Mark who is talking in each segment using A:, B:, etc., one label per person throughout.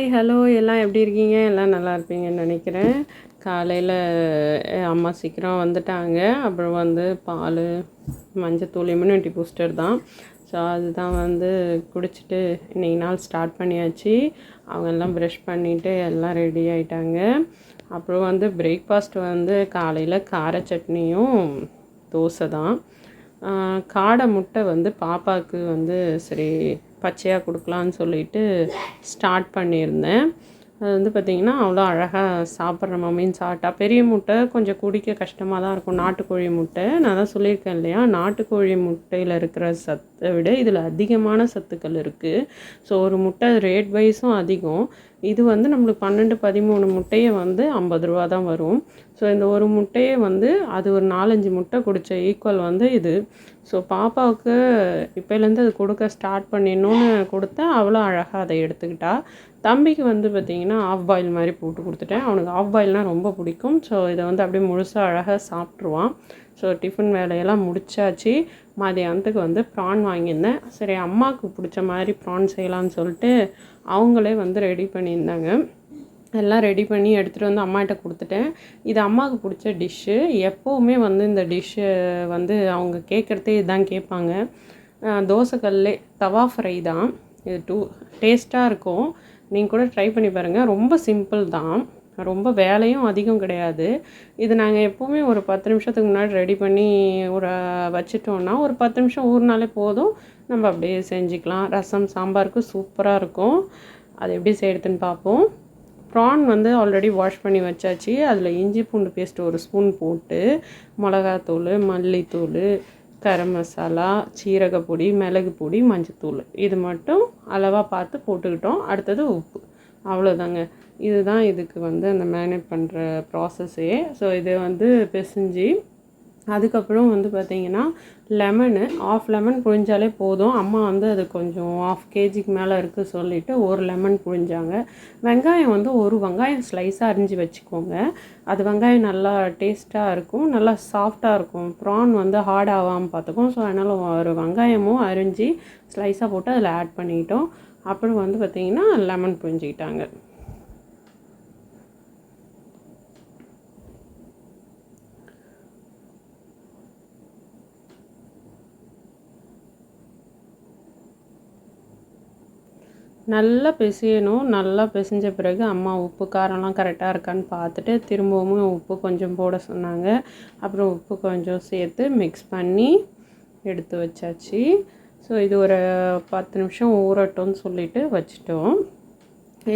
A: Hi hello எல்லாம் எப்படி இருக்கீங்க? எல்லாம் நல்லா இருப்பீங்கன்னு நினைக்கிறேன். காலையில் அம்மா சீக்கிரம் வந்துட்டாங்க. அப்புறம் வந்து பால் மஞ்சத்தூள் இம்யூனிட்டி பூஸ்டர் தான். ஸோ அதுதான் வந்து குடிச்சிட்டு இன்றைக்கி நாள் ஸ்டார்ட் பண்ணியாச்சு. அவங்க எல்லாம் ப்ரெஷ் பண்ணிவிட்டு எல்லாம் ரெடி ஆகிட்டாங்க அப்புறம் வந்து பிரேக்ஃபாஸ்ட் வந்து காலையில் கார சட்னியும் தோசை தான். காடை முட்டை வந்து பாப்பாவுக்கு வந்து சரி பச்சையாக கொடுக்கலான்னு சொல்லிட்டு ஸ்டார்ட் பண்ணியிருந்தேன். அது வந்து பார்த்திங்கன்னா அவ்வளோ அழகாக சாப்பிட்ற மீன் சாப்பிட்டா பெரிய முட்டை கொஞ்சம் குடிக்க கஷ்டமாக தான் இருக்கும். நாட்டுக்கோழி முட்டை நான் தான் சொல்லியிருக்கேன் இல்லையா? நாட்டுக்கோழி முட்டையில் இருக்கிற சத்தை விட இதில் அதிகமான சத்துக்கள் இருக்குது ஸோ ஒரு முட்டை ரேட் வைஸும் அதிகம். இது வந்து நம்மளுக்கு பன்னெண்டு பதிமூணு முட்டையை வந்து ஐம்பது ரூபா தான் வரும். ஸோ இந்த ஒரு முட்டையை வந்து அது ஒரு நாலஞ்சு முட்டை குடித்த ஈக்குவல் வந்து இது. ஸோ பாப்பாவுக்கு இப்போலேருந்து அது கொடுக்க ஸ்டார்ட் பண்ணிடணும்னு கொடுத்தா அவ்வளோ அழகாக அதை எடுத்துக்கிட்டா. தம்பிக்கு வந்து பார்த்திங்கன்னா ஆஃப் பாயில் மாதிரி போட்டு கொடுத்துட்டேன். அவனுக்கு ஆஃப் பாயில்னால் ரொம்ப பிடிக்கும். ஸோ இதை வந்து அப்படியே முழுசாக அழகாக சாப்பிட்ருவான் ஸோ டிஃபன் வேலையெல்லாம் முடிச்சாச்சு. மதியானத்துக்கு வந்து ப்ரான் வாங்கியிருந்தேன். சரி அம்மாவுக்கு பிடிச்ச மாதிரி ப்ரான் செய்யலாம்னு சொல்லிட்டு அவங்களே வந்து ரெடி பண்ணியிருந்தாங்க. எல்லாம் ரெடி பண்ணி எடுத்துகிட்டு வந்து அம்மாகிட்ட கொடுத்துட்டேன். இது அம்மாவுக்கு பிடிச்ச டிஷ்ஷு எப்போவுமே வந்து இந்த டிஷ்ஷு வந்து அவங்க கேட்குறதே இதுதான் கேட்பாங்க. தோசைக்கல்லே தவா ஃப்ரை தான். இது டூ டேஸ்ட்டாக இருக்கும். நீங்கள் கூட ட்ரை பண்ணி பாருங்கள் ரொம்ப சிம்பிள் தான். ரொம்ப வேலையும் அதிகம் கிடையாது. இது நாங்கள் எப்போவுமே ஒரு பத்து நிமிஷத்துக்கு முன்னாடி ரெடி பண்ணி ஒரு வச்சிட்டோன்னா ஒரு பத்து நிமிஷம் ஊறினாலே போதும். நம்ம அப்படியே செஞ்சுக்கலாம். ரசம் சாம்பாருக்கு சூப்பராக இருக்கும். அது எப்படி செய்யறதுன்னு பார்ப்போம். ப்ரான் வந்து ஆல்ரெடி வாஷ் பண்ணி வச்சாச்சு. அதில் இஞ்சி பூண்டு பேஸ்ட் ஒரு ஸ்பூன் போட்டு மிளகாத்தூள் மல்லித்தூள் கரம் மசாலா சீரக பொடி மிளகு பொடி மஞ்சத்தூள். இது மட்டும் அளவாக பார்த்து போட்டுக்கிட்டோம். அடுத்தது உப்பு. அவ்வளோதாங்க இதுதான் இதுக்கு வந்து அந்த மேனேஜ் பண்ணுற ப்ராசஸ்ஸே ஸோ இதை வந்து பிசைஞ்சு அதுக்கப்புறம் வந்து பார்த்திங்கன்னா லெமனு ஆஃப் லெமன் புழிஞ்சாலே போதும். அம்மா வந்து அது கொஞ்சம் ஆஃப் கேஜிக்கு மேலே இருக்குது சொல்லிவிட்டு ஒரு லெமன் புழிஞ்சாங்க. வெங்காயம் வந்து ஒரு வெங்காயம் ஸ்லைஸாக அரிஞ்சு வச்சுக்கோங்க. அது வெங்காயம் நல்லா டேஸ்ட்டாக இருக்கும் நல்லா சாஃப்டாக இருக்கும். ப்ரான் வந்து ஹார்ட் ஆகாமல் பார்த்துக்கும். ஸோ அதனால் ஒரு வெங்காயமும் அரிஞ்சு ஸ்லைஸாக போட்டு அதில் ஆட் பண்ணிக்கிட்டோம். அப்புறம் வந்து பார்த்திங்கன்னா லெமன் புரிஞ்சிக்கிட்டாங்க நல்லா பிசையணும். நல்லா பிசைஞ்ச பிறகு அம்மா உப்பு காரம்லாம் கரெக்டாக இருக்கான்னு பார்த்துட்டு திரும்பவும் உப்பு கொஞ்சம் போட சொன்னாங்க. அப்புறம் உப்பு கொஞ்சம் சேர்த்து மிக்ஸ் பண்ணி எடுத்து வச்சாச்சு. ஸோ இது ஒரு பத்து நிமிஷம் ஊறட்டும்னு சொல்லிட்டு வச்சிட்டோம்.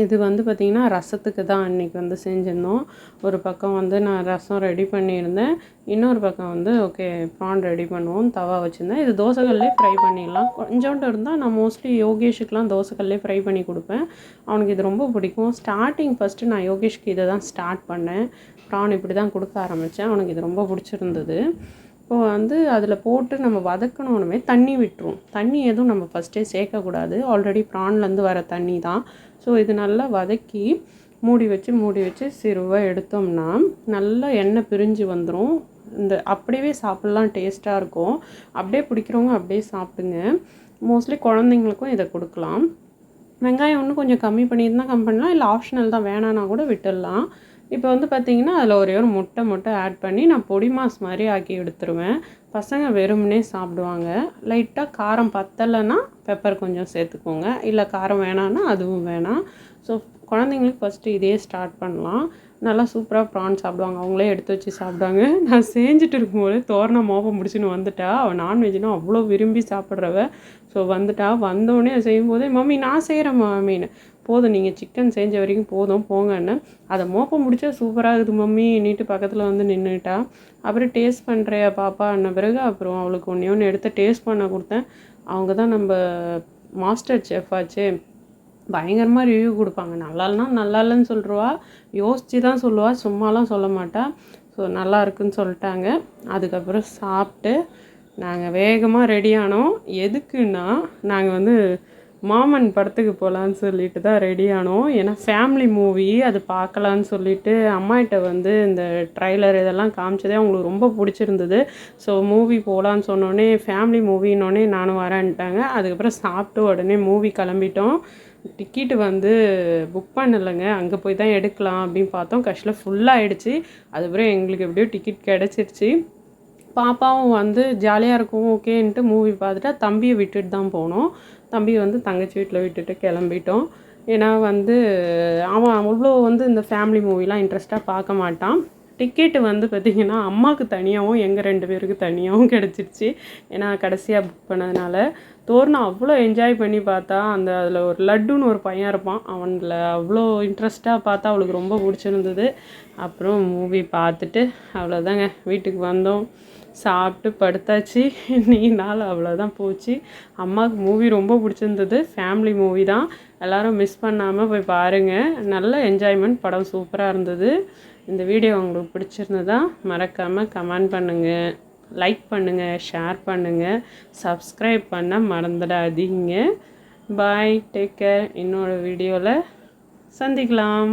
A: இது வந்து பார்த்திங்கன்னா ரசத்துக்கு தான் அன்றைக்கி வந்து செஞ்சுருந்தோம். ஒரு பக்கம் வந்து நான் ரசம் ரெடி பண்ணியிருந்தேன். இன்னொரு பக்கம் வந்து ஓகே ப்ரான் ரெடி பண்ணுவோம் தவா வச்சுருந்தேன். இது தோசைக்கல்லே ஃப்ரை பண்ணிடலாம். கொஞ்சோண்டு இருந்தால் நான் மோஸ்ட்லி யோகேஷுக்கெலாம் தோசைக்கல்லே ஃப்ரை பண்ணி கொடுப்பேன். அவனுக்கு இது ரொம்ப பிடிக்கும். ஸ்டார்டிங் ஃபஸ்ட்டு நான் யோகேஷ்க்கு இதை தான் ஸ்டார்ட் பண்ணேன். ப்ரான் இப்படி தான் கொடுக்க ஆரம்பித்தேன் அவனுக்கு இது ரொம்ப பிடிச்சிருந்தது. இப்போ வந்து அதில் போட்டு நம்ம வதக்கணுன்னுமே தண்ணி விட்டுரும். தண்ணி எதுவும் நம்ம ஃபஸ்ட்டே சேர்க்கக்கூடாது. ஆல்ரெடி ப்ரான்லேருந்து வர தண்ணி தான். ஸோ இது நல்லா வதக்கி மூடி வச்சு மூடி வச்சு சிறுவை எடுத்தோம்னா நல்லா எண்ணெய் பிரிஞ்சு வந்துடும் இந்த அப்படியே சாப்பிட்லாம் டேஸ்ட்டாக இருக்கும். அப்படியே பிடிக்கிறவங்க அப்படியே சாப்பிடுங்க. மோஸ்ட்லி குழந்தைங்களுக்கும் இதை கொடுக்கலாம். வெங்காயம் ஒன்று கொஞ்சம் கம்மி பண்ணியிருந்தால் கம்மி பண்ணலாம். இல்லை ஆப்ஷனல் தான் வேணான்னா கூட விட்டுடலாம். இப்போ வந்து பார்த்திங்கன்னா அதில் ஒரே ஒரு முட்டை மட்டும் ஆட் பண்ணி நான் பொடி மாஸ் மாதிரி ஆக்கி எடுத்துருவேன். பசங்க வெறுமனே சாப்பிடுவாங்க. லைட்டாக காரம் பத்தலைன்னா பெப்பர் கொஞ்சம் சேர்த்துக்கோங்க. இல்லை காரம் வேணான்னா அதுவும் வேணாம். ஸோ குழந்தைங்களுக்கு ஃபஸ்ட்டு இதே ஸ்டார்ட் பண்ணலாம். நல்லா சூப்பராக ப்ரான் சாப்பிடுவாங்க. அவங்களே எடுத்து வச்சு சாப்பிடுவாங்க. நான் செஞ்சுட்டு இருக்கும்போது தோரணை மோப்பம் முடிச்சுன்னு வந்துட்டா. அவள் நான்வெஜ்னா அவ்வளோ விரும்பி சாப்பிட்றவ. ஸோ வந்துட்டா. வந்தோடனே செய்யும் செய்யும்போதே மம்மி நான் செய்கிறேன் மம்மின்னு போதும். நீங்கள் சிக்கன் செஞ்ச வரைக்கும் போதும். போங்கன்னு. அதை மோப்பம் முடிச்சா சூப்பராக இருக்குது மம்மி நீட்டு பக்கத்தில் வந்து நின்றுட்டா அப்புறம் டேஸ்ட் பண்ணுறியா பாப்பா அன்ன பிறகு அப்புறம் அவளுக்கு ஒன்றே ஒன்று எடுத்து டேஸ்ட் பண்ண கொடுத்தேன். அவங்க தான் நம்ம மாஸ்டர் செஃப் ஆச்சே. பயங்கரமாக ரிவ்யூ கொடுப்பாங்க. நல்லா இல்லைனா நல்லா இல்லைன்னு சொல்லுவா யோசித்து தான் சொல்லுவா சும்மாலாம் சொல்ல மாட்டா. ஸோ நல்லா இருக்குன்னு சொல்லிட்டாங்க. அதுக்கப்புறம் சாப்பிட்டு நாங்கள் வேகமாக ரெடி ஆனோம். எதுக்குன்னா நாங்கள் வந்து மாமன் படத்துக்கு போகலான்னு சொல்லிட்டு தான் ரெடி ஆனோம். ஏன்னா ஃபேமிலி மூவி அது பார்க்கலான்னு சொல்லிட்டு அம்மாகிட்ட வந்து இந்த ட்ரைலர் இதெல்லாம் காமிச்சதே அவங்களுக்கு ரொம்ப பிடிச்சிருந்தது. ஸோ மூவி போகலான்னு சொன்னோடனே ஃபேமிலி மூவின்னொடனே நானும் வரேன்ட்டாங்க. அதுக்கப்புறம் சாப்பிட்டு உடனே மூவி கிளம்பிட்டோம். டிக்கெட்டு வந்து புக் பண்ணலைங்க. அங்கே போய் தான் எடுக்கலாம் அப்படின்னு பார்த்தோம். கஷ்டில் ஃபுல்லாகிடுச்சு அதுக்கப்புறம் எங்களுக்கு எப்படியோ டிக்கெட் கிடச்சிருச்சு. பாப்பாவும் வந்து ஜாலியாக இருக்கும் ஓகேன்ட்டு மூவி பார்த்துட்டா தம்பியை விட்டுட்டு தான் போனோம். தம்பியை வந்து தங்கச்சி வீட்டில் விட்டுட்டு கிளம்பிட்டோம். ஏன்னா வந்து அவன் அவ்வளோ வந்து இந்த ஃபேமிலி மூவிலாம் இன்ட்ரெஸ்ட்டாக பார்க்க மாட்டான். டிக்கெட்டு வந்து பார்த்திங்கன்னா அம்மாவுக்கு தனியாகவும் எங்கள் ரெண்டு பேருக்கு தனியாகவும் கிடச்சிருச்சு. ஏன்னா கடைசியாக புக் பண்ணதுனால. தோரணை அவ்வளோ என்ஜாய் பண்ணி பார்த்தா அந்த அதில் ஒரு லட்டுன்னு ஒரு பையன் இருப்பான். அவனில் அவ்வளோ இன்ட்ரெஸ்ட்டாக பார்த்தா அவளுக்கு ரொம்ப பிடிச்சிருந்தது. அப்புறம் மூவி பார்த்துட்டு அவ்வளோதாங்க வீட்டுக்கு வந்தோம். சாப்பிட்டு படுத்தாச்சு. நீ நாள் அவ்வளோதான் போச்சு. அம்மாவுக்கு மூவி ரொம்ப பிடிச்சிருந்தது. ஃபேமிலி மூவி தான். எல்லோரும் மிஸ் பண்ணாமல் போய் பாருங்கள் நல்ல என்ஜாய்மெண்ட் படம் சூப்பராக இருந்தது. இந்த வீடியோ உங்களுக்கு பிடிச்சிருந்ததா மறக்காமல் கமெண்ட் பண்ணுங்கள் லைக் பண்ணுங்கள் ஷேர் பண்ணுங்கள் சப்ஸ்கிரைப் பண்ண மறந்துடாதீங்க. பாய் டேக் கேர் இன்னொரு வீடியோவில் சந்திக்கலாம்.